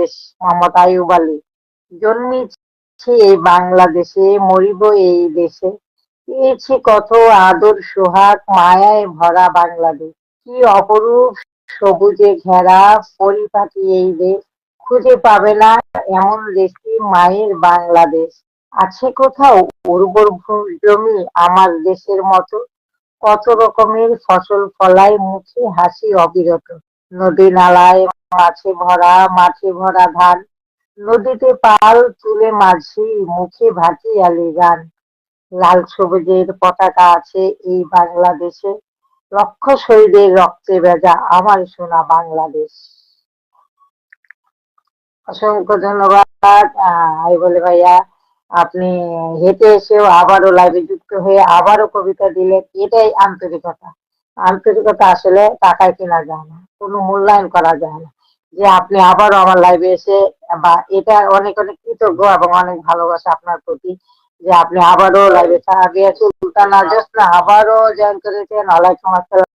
বাংলাদেশ মোহাম্মদ আইয়ুব আলী জন্মেছি এই বাংলাদেশে, মরিব এই দেশে। পেয়েছি কত আদর, সোহাগ, মায়ায় ভরা বাংলাদেশ। কি অপরূপ সবুজে ঘেরা পরিপাটি এই দেশ। খুঁজে পাবে না এমন দেশটি মায়ের বাংলাদেশ। আছে কোথাও উর্বর জমি আমার দেশের মতো? কত রকমের ফসল ফলায় মুখে হাসি অবিরত। নদী নালায় মাছে ভরা মাছে ভরা ধান। নদীতে পাল তুলে মাঝি, মুখে ভাটি আলি গান। লাল সবুজের পতাকা আছে এই বাংলাদেশে। লক্ষ শহীদের রক্তে ভেজা আমার সোনা বাংলাদেশ। অসংখ্য ধন্যবাদ আমি বলে ভাইয়া। আপনি হেঁটে এসেও আবারও লাইভে যুক্ত হয়ে আবারও কবিতা দিলেন। এটাই আন্তরিকতা। আন্তরিকতা আসলে টাকায় কেনা যায় না, কোনো মূল্যায়ন করা যায় না। যে আপনি আবারও আমার লাইভে এসে বা এটা অনেক অনেক কৃতজ্ঞ এবং অনেক ভালোবাসা আপনার প্রতি যে আপনি আবারও লাইভে আগে না জাস্ট না আবারও জয়েন করেছেন ওয়ালাইকুম আসসালাম।